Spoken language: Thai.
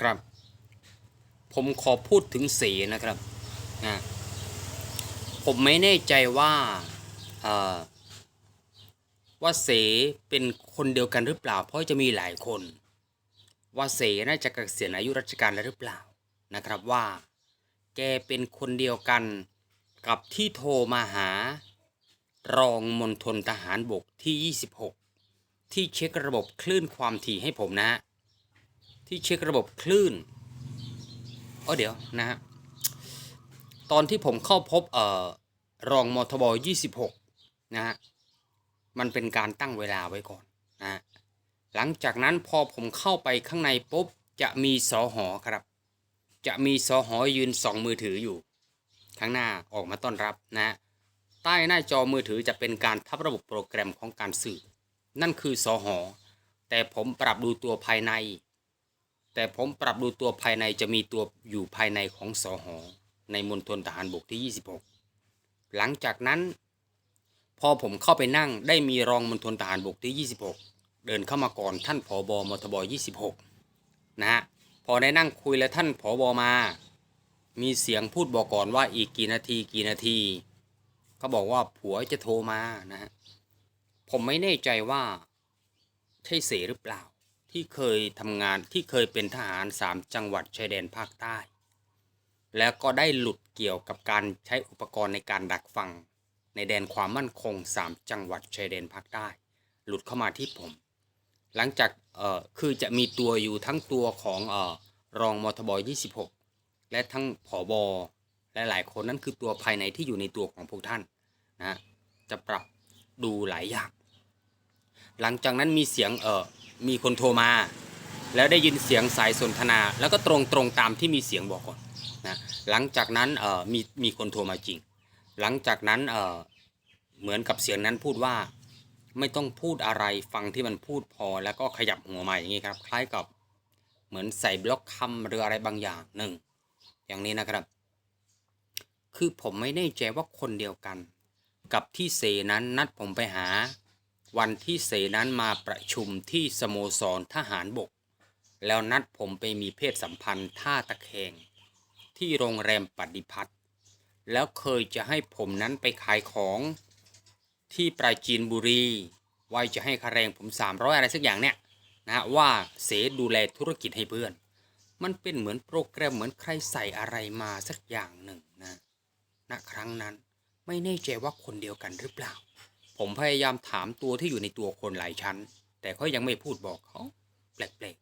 ครับ ผมขอพูดถึงเสนะครับนะผมไม่แน่ใจว่าว่าเสเป็นคนเดียวกันหรือเปล่า เพราะจะมีหลายคน ว่าเสน่าจะเกษียณอายุราชการแล้วหรือเปล่านะครับว่า แกเป็นคนเดียวกันกับที่โทรมาหา รองมณฑลทหารบกที่ 26 ที่เช็คระบบคลื่นความถี่ให้ผมนะฮะ ที่เช็คระบบคลื่นเออเดี๋ยวนะฮะตอนที่ผมเข้าพบเอ่อรองมทบ 26 นะฮะ มันเป็นการตั้งเวลาไว้ก่อนนะฮะหลังจากนั้นพอผมเข้าไปข้างในปุ๊บ จะมีสอหอครับ จะมีสอหอยืนสองมือถืออยู่ ข้างหน้าออกมาต้อนรับนะฮะใต้หน้าจอมือถือจะเป็นการทับระบบโปรแกรมของการสื่อ นั่นคือสอหอ แต่ผมปรับดูตัวภายใน แต่ผมปรับดูตัวภายในจะมีตัวอยู่ภายในของสอหอในมณฑลทหารบกที่ 26 หลังจากนั้น พอผมเข้าไปนั่งได้มีรองมณฑลทหารบกที่ 26 เดินเข้ามาก่อนท่านผอบมทบ26 นะฮะพอได้นั่งคุยแล้วท่านผอบอมา มีเสียงพูดบอกก่อนว่าอีกกี่นาทีกี่นาทีเขาบอกว่าผัวจะโทรมานะฮะผมไม่แน่ใจว่าใช่เสหรือเปล่า ที่เคยทำงานที่เคยเป็นทหารสามจังหวัดชายแดนภาคใต้ แล้วก็ได้หลุดเกี่ยวกับการใช้อุปกรณ์ในการดักฟัง ในแดนความมั่นคงสามจังหวัดชายแดนภาคใต้ หลุดเข้ามาที่ผม หลังจากเอ่อคือจะมีตัวอยู่ทั้งตัวของเอ่อรองมทบ26 และทั้งผอบอและหลายคนนั่นคือตัวภายในที่อยู่ในตัวของพวกท่านนะฮะจะปรับดูหลายอย่าง หลังจากนั้นมีเสียงเออ มีคนโทรมา แล้วได้ยินเสียงสายสนทนา แล้วก็ตรงตรงตามที่มีเสียงบอกก่อนนะหลังจากนั้นเออมีมีคนโทรมาจริง หลังจากนั้นเออเหมือนกับเสียงนั้นพูดว่าไม่ต้องพูดอะไรฟังที่มันพูดพอแล้วก็ขยับหัวมาอย่างนี้ครับ คล้ายกับเหมือนใส่บล็อกคำหรืออะไรบางอย่างหนึ่งอย่างนี้นะครับ คือผมไม่แน่ใจว่าคนเดียวกัน กับที่เสนั้นนัดผมไปหา วันที่เสนั้นมาประชุมที่สโมสรทหารบก แล้วนัดผมไปมีเพศสัมพันธ์ท่าตะแคง ที่โรงแรมปฏิพัฒน์แล้วเคยจะให้ผมนั้นไปขายของ ที่ปราจีนบุรีว่าจะให้ค่าแรงผม 300 อะไรสักอย่างเนี่ยนะว่าเสดูแลธุรกิจให้เพื่อน มันเป็นเหมือนโปรแกรมเหมือนใครใส่อะไรมาสักอย่างหนึ่งนะณครั้งนั้นไม่แน่ใจว่าคนเดียวกันหรือเปล่า ผมพยายามถามตัวที่อยู่ในตัวคนหลายชั้น แต่เขายังไม่พูดบอกเขา แปลก